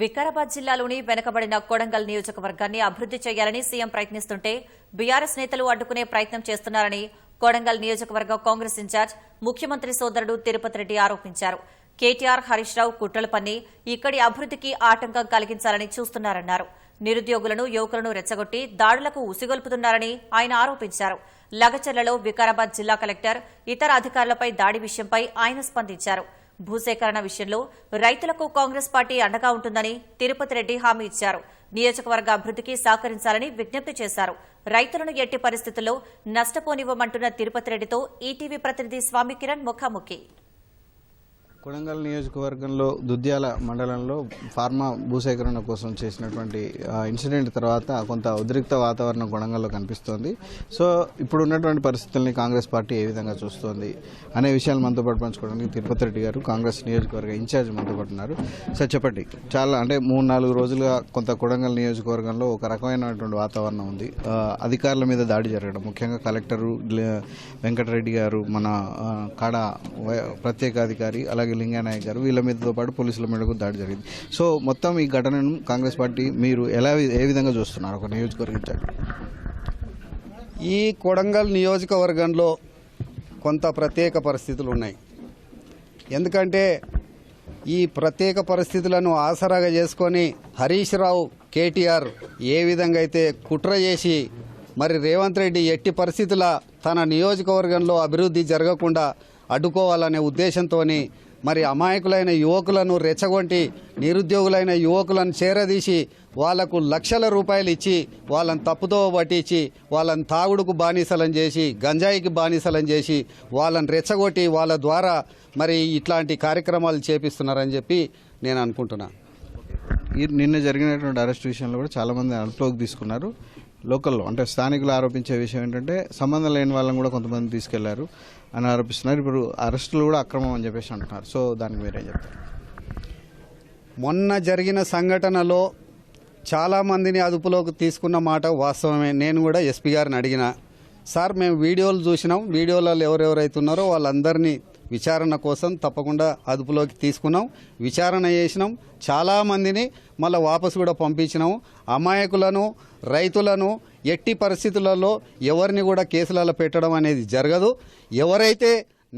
వికారాబాద్ జిల్లాలోని వెనుకబడిన కొడంగల్ నియోజకవర్గాన్ని అభివృద్ది చేయాలని సీఎం ప్రయత్నిస్తుంటే బీఆర్ఎస్ నేతలు అడ్డుకునే ప్రయత్నం చేస్తున్నారని కొడంగల్ నియోజకవర్గ కాంగ్రెస్ ఇన్ఛార్జ్ ముఖ్యమంత్రి సోదరుడు తిరుపతి రెడ్డి ఆరోపించారు. కేటీఆర్ హరీష్ రావు కుట్రలు పన్ని ఇక్కడి అభివృద్దికి ఆటంకం కలిగించాలని చూస్తున్నారన్నారు. నిరుద్యోగులను యువకులను రెచ్చగొట్టి దాడులకు ఉసిగొల్పుతున్నారని ఆయన ఆరోపించారు. లగచర్లలో వికారాబాద్ జిల్లా కలెక్టర్ ఇతర అధికారులపై దాడి విషయంపై ఆయన స్పందించారు. భూసేకరణ విషయంలో రైతులకు కాంగ్రెస్ పార్టీ అండగా ఉంటుందని తిరుపతి రెడ్డి హామీ ఇచ్చారు. నియోజకవర్గ అభివృద్దికి సహకరించాలని విజ్ఞప్తి చేశారు. రైతులను ఎట్టి పరిస్థితుల్లో నష్టపోనివ్వమంటున్న తిరుపతి రెడ్డితో ఈటీవీ ప్రతినిధి స్వామి కిరణ్ ముఖాముఖి. కొడంగల్ నియోజకవర్గంలో దుద్యాల మండలంలో ఫార్మా భూసేకరణ కోసం చేసినటువంటి ఇన్సిడెంట్ తర్వాత కొంత ఉద్రిక్త వాతావరణం కొడంగల్లో కనిపిస్తోంది. సో ఇప్పుడు ఉన్నటువంటి పరిస్థితుల్ని కాంగ్రెస్ పార్టీ ఏ విధంగా చూస్తోంది అనే విషయాలు మనతో పాటు పంచుకోవడానికి తిరుపతి రెడ్డి గారు కాంగ్రెస్ నియోజకవర్గ ఇన్ఛార్జ్ మనతో పాటు ఉన్నారు. సార్ చెప్పండి. చాలా అంటే మూడు నాలుగు రోజులుగా కొంత కొడంగల్ నియోజకవర్గంలో ఒక రకమైనటువంటి వాతావరణం ఉంది. అధికారుల మీద దాడి జరగడం ముఖ్యంగా కలెక్టరు వెంకటరెడ్డి గారు మన కాడ ప్రత్యేకాధికారి అలాగే లింగానాయక్ గారు వీళ్ళ మీదతో పాటు పోలీసుల మీద కూడా దాడి జరిగింది. సో మొత్తం ఈ ఘటనను కాంగ్రెస్ పార్టీ మీరు ఎలా ఏ విధంగా చూస్తున్నారు? ఒక నియోజకవర్గ ఈ కొడంగల్ నియోజకవర్గంలో కొంత ప్రత్యేక పరిస్థితులు ఉన్నాయి. ఎందుకంటే ఈ ప్రత్యేక పరిస్థితులను ఆసరాగా చేసుకొని హరీష్ రావు కేటీఆర్ ఏ విధంగా అయితే కుట్ర చేసి మరి రేవంత్ రెడ్డి ఎట్టి పరిస్థితుల తన నియోజకవర్గంలో అభివృద్ధి జరగకుండా అడ్డుకోవాలనే ఉద్దేశంతో మరి అమాయకులైన యువకులను రెచ్చగొట్టి నిరుద్యోగులైన యువకులను చేరదీసి వాళ్ళకు లక్షల రూపాయలు ఇచ్చి వాళ్ళని తప్పుతో పట్టించి వాళ్ళని తాగుడుకు బానిసలం చేసి గంజాయికి బానిసలం చేసి వాళ్ళని రెచ్చగొట్టి వాళ్ళ ద్వారా మరి ఇట్లాంటి కార్యక్రమాలు చేపిస్తున్నారని చెప్పి నేను అనుకుంటున్నా. నిన్న జరిగినటువంటి అరెస్ట్ విషయంలో కూడా చాలామంది మంది తీసుకున్నారు. లోకల్లో అంటే స్థానికులు ఆరోపించే విషయం ఏంటంటే సంబంధం లేని వాళ్ళని కూడా కొంతమంది తీసుకెళ్ళారు అని ఆరోపిస్తున్నారు. ఇప్పుడు అరెస్టులు కూడా అక్రమం అని చెప్పేసి అంటున్నారు. సో దానికి మీరేం చెప్తారు? మొన్న జరిగిన సంఘటనలో చాలామందిని అదుపులోకి తీసుకున్న మాట వాస్తవమే. నేను కూడా ఎస్పీ గారిని అడిగిన సార్ మేము వీడియోలు చూసినాం. వీడియోలలో ఎవరెవరైతే ఉన్నారో వాళ్ళందరినీ విచారణ కోసం తప్పకుండా అదుపులోకి తీసుకున్నాం. విచారణ చేసినాం. చాలామందిని మళ్ళీ వాపసు కూడా పంపించినాం అమాయకులను రైతులను ఎట్టి పరిస్థితులలో ఎవరిని కూడా కేసులలో పెట్టడం అనేది జరగదు. ఎవరైతే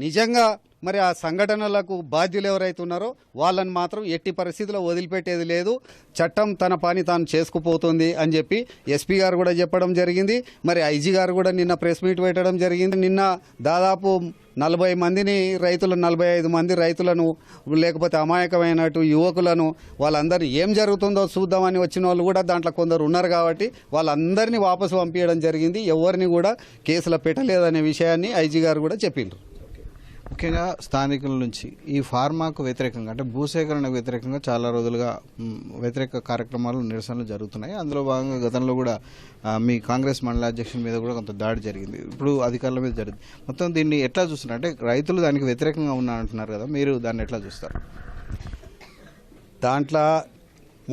నిజంగా మరి ఆ సంఘటనలకు బాధ్యులు ఎవరైతే ఉన్నారో వాళ్ళని మాత్రం ఎట్టి పరిస్థితుల్లో వదిలిపెట్టేది లేదు. చట్టం తన పని తాను చేసుకుపోతుంది అని చెప్పి ఎస్పీ గారు కూడా చెప్పడం జరిగింది. మరి ఐజీ గారు కూడా నిన్న ప్రెస్ మీట్ పెట్టడం జరిగింది. నిన్న దాదాపు నలభై మందిని రైతులు నలభై ఐదు మంది రైతులను లేకపోతే అమాయకమైనట్టు యువకులను వాళ్ళందరినీ ఏం జరుగుతుందో చూద్దామని వచ్చిన వాళ్ళు కూడా దాంట్లో కొందరు ఉన్నారు కాబట్టి వాళ్ళందరినీ వాపసు పంపించడం జరిగింది. ఎవరిని కూడా కేసులో పెట్టలేదనే విషయాన్ని ఐజీ గారు కూడా చెప్పిండ్రు. ముఖ్యంగా స్థానికుల నుంచి ఈ ఫార్మాకు వ్యతిరేకంగా అంటే భూసేకరణకు వ్యతిరేకంగా చాలా రోజులుగా వ్యతిరేక కార్యక్రమాలు నిరసనలు జరుగుతున్నాయి. అందులో భాగంగా గతంలో కూడా మీ కాంగ్రెస్ మండల అధ్యక్షుని మీద కూడా కొంత దాడి జరిగింది. ఇప్పుడు అధికారుల మీద జరిగింది. మొత్తం దీన్ని ఎట్లా చూస్తున్నారు? అంటే రైతులు దానికి వ్యతిరేకంగా ఉన్నా అంటున్నారు కదా మీరు దాన్ని ఎట్లా చూస్తారు? దాంట్లో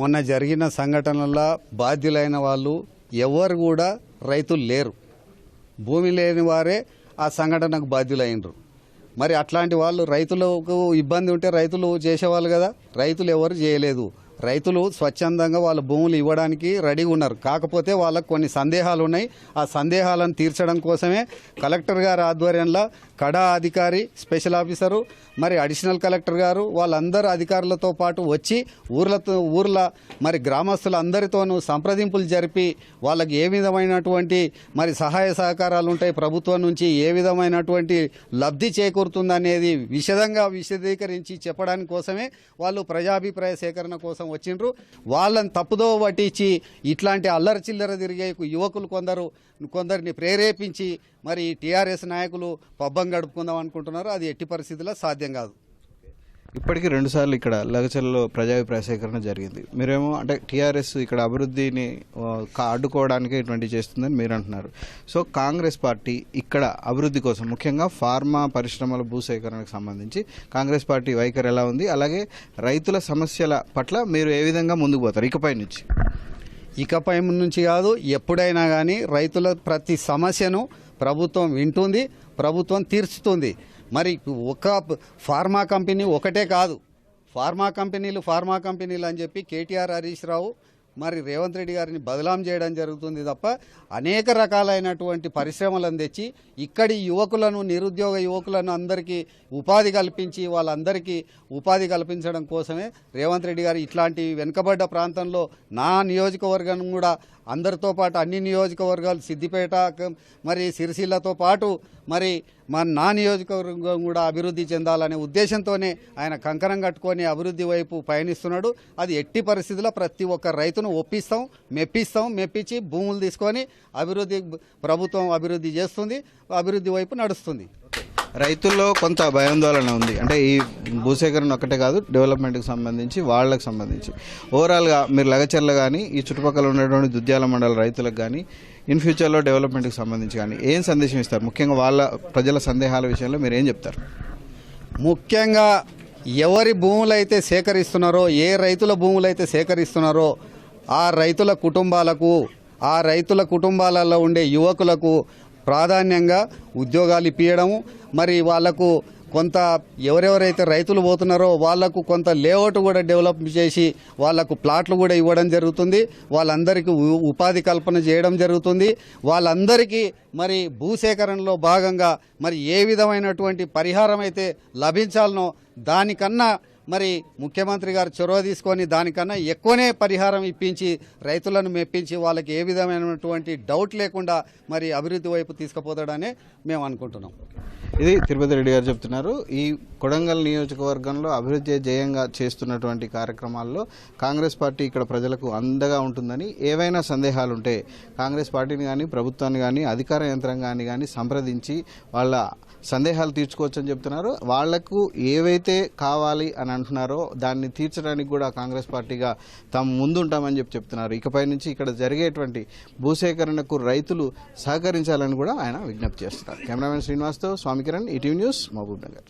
మొన్న జరిగిన సంఘటనల్లో బాధ్యులైన వాళ్ళు ఎవరు కూడా రైతులు లేరు. భూమి లేని వారే ఆ సంఘటనకు బాధ్యులైనరు. మరి అట్లాంటి వాళ్ళు రైతులకు ఇబ్బంది ఉంటే రైతులు చేసేవాళ్ళు కదా. రైతులు ఎవరు చేయలేదు. రైతులు స్వచ్ఛందంగా వాళ్ళ భూములు ఇవ్వడానికి రెడీగా ఉన్నారు. కాకపోతే వాళ్ళకు కొన్ని సందేహాలు ఉన్నాయి. ఆ సందేహాలను తీర్చడం కోసమే కలెక్టర్ గారి ఆధ్వర్యంలో కడా అధికారి స్పెషల్ ఆఫీసరు మరి అడిషనల్ కలెక్టర్ గారు వాళ్ళందరూ అధికారులతో పాటు వచ్చి ఊర్లతో ఊర్ల మరి గ్రామస్తులందరితోనూ సంప్రదింపులు జరిపి వాళ్ళకి ఏ విధమైనటువంటి మరి సహాయ సహకారాలు ఉంటాయి ప్రభుత్వం నుంచి ఏ విధమైనటువంటి లబ్ధి చేకూరుతుందనేది విశదంగా విశదీకరించి చెప్పడానికి కోసమే వాళ్ళు ప్రజాభిప్రాయ సేకరణ కోసం వచ్చిండ్రు. వాళ్ళని తప్పుదో పట్టించి ఇట్లాంటి అల్లరి చిల్లర తిరిగే యువకులు కొందరు కొందరిని ప్రేరేపించి మరి టీఆర్ఎస్ నాయకులు పబ్బం గడుపుకుందాం అనుకుంటున్నారు. అది ఎట్టి పరిస్థితుల్లో సాధ్యం కాదు. ఇప్పటికీ రెండుసార్లు ఇక్కడ లగచర్లలో ప్రజాభిప్రాయ సేకరణ జరిగింది. మీరేమో అంటే టీఆర్ఎస్ ఇక్కడ అభివృద్ధిని అడ్డుకోవడానికే అడ్డుకోవడానికి ఇటువంటి చేస్తుందని మీరు అంటున్నారు సో కాంగ్రెస్ పార్టీ ఇక్కడ అభివృద్ధి కోసం ముఖ్యంగా ఫార్మా పరిశ్రమల భూసేకరణకు సంబంధించి కాంగ్రెస్ పార్టీ వైఖరి ఎలా ఉంది? అలాగే రైతుల సమస్యల పట్ల మీరు ఏ విధంగా ముందుకు పోతారు? ఇకపై నుంచి. ఇకపై నుంచి కాదు ఎప్పుడైనా కానీ రైతుల ప్రతి సమస్యను ప్రభుత్వం వింటుంది ప్రభుత్వం తీర్చుతుంది. మరి ఒక ఫార్మా కంపెనీ ఒకటే కాదు. ఫార్మా కంపెనీలు ఫార్మా కంపెనీలు అని చెప్పి కేటీఆర్ హరీష్ రావు మరి రేవంత్ రెడ్డి గారిని బదలాం చేయడం జరుగుతుంది తప్ప అనేక రకాలైనటువంటి పరిశ్రమలను తెచ్చి ఇక్కడి యువకులను నిరుద్యోగ యువకులను అందరికీ ఉపాధి కల్పించి వాళ్ళందరికీ ఉపాధి కల్పించడం కోసమే రేవంత్ రెడ్డి గారు ఇట్లాంటి వెనుకబడ్డ ప్రాంతంలో నా నియోజకవర్గం కూడా అందరితో పాటు అన్ని నియోజకవర్గాలు సిద్దిపేట మరి సిరిసిల్లతో పాటు మరి మన నా నియోజకవర్గం కూడా అభివృద్ధి చెందాలనే ఉద్దేశంతోనే ఆయన కంకణం కట్టుకొని అభివృద్ధి వైపు పయనిస్తున్నాడు. అది ఎట్టి పరిస్థితుల్లో ప్రతి ఒక్క రైతును ఒప్పిస్తాం మెప్పిస్తాం మెప్పించి భూములు తీసుకొని అభివృద్ధి ప్రభుత్వం అభివృద్ధి చేస్తుంది అభివృద్ధి వైపు నడుస్తుంది. రైతుల్లో కొంత భయాందోళన ఉంది. అంటే ఈ భూసేకరణ ఒక్కటే కాదు డెవలప్మెంట్కి సంబంధించి వాళ్ళకి సంబంధించి. ఓవరాల్గా మీరు లగచర్ల కానీ ఈ చుట్టుపక్కల ఉన్నటువంటి దుద్యాల మండల రైతులకు కానీ ఇన్ ఫ్యూచర్లో డెవలప్మెంట్కి సంబంధించి కానీ ఏం సందేశం ఇస్తారు? ముఖ్యంగా వాళ్ళ ప్రజల సందేహాల విషయంలో మీరు ఏం చెప్తారు? ముఖ్యంగా ఎవరి భూములైతే సేకరిస్తున్నారో ఏ రైతుల భూములైతే సేకరిస్తున్నారో ఆ రైతుల కుటుంబాలకు ఆ రైతుల కుటుంబాలలో ఉండే యువకులకు ప్రాధాన్యంగా ఉద్యోగాలు ఇప్పించడము మరి వాళ్ళకు కొంత ఎవరెవరైతే రైతులు పోతున్నారో వాళ్ళకు కొంత లేఅవుట్ కూడా డెవలప్ చేసి వాళ్ళకు ప్లాట్లు కూడా ఇవ్వడం జరుగుతుంది. వాళ్ళందరికీ ఉపాధి కల్పన చేయడం జరుగుతుంది. వాళ్ళందరికీ మరి భూసేకరణలో భాగంగా మరి ఏ విధమైనటువంటి పరిహారం అయితే లభించాలనో దానికన్నా మరి ముఖ్యమంత్రి గారు చొరవ తీసుకొని దానికన్నా ఎక్కువనే పరిహారం ఇప్పించి రైతులను మెప్పించి వాళ్ళకి ఏ విధమైనటువంటి డౌట్ లేకుండా మరి అభివృద్ధి వైపు తీసుకుపోతాడని మేము అనుకుంటున్నాం. ఇది తిరుపతి రెడ్డి గారు చెప్తున్నారు. ఈ కొడంగల్ నియోజకవర్గంలో అభివృద్ధి జయంగా చేస్తున్నటువంటి కార్యక్రమాల్లో కాంగ్రెస్ పార్టీ ఇక్కడ ప్రజలకు అందగా ఉంటుందని ఏవైనా సందేహాలు ఉంటే కాంగ్రెస్ పార్టీని కానీ ప్రభుత్వాన్ని కానీ అధికార యంత్రాంగాన్ని కానీ సంప్రదించి వాళ్ళ సందేహాలు తీర్చుకోవచ్చని చెప్తున్నారు. వాళ్ళకు ఏవైతే కావాలి అని అంటున్నారో దాన్ని తీర్చడానికి కూడా కాంగ్రెస్ పార్టీగా తాము ముందుంటామని చెప్పి చెప్తున్నారు. ఇకపై నుంచి ఇక్కడ జరిగేటువంటి భూసేకరణకు రైతులు సహకరించాలని కూడా ఆయన విజ్ఞప్తి చేస్తున్నారు. కెమెరామెన్ శ్రీనివాస్తో స్వామి కిరణ్ ఈటీవీ న్యూస్ మహబూబ్ నగర్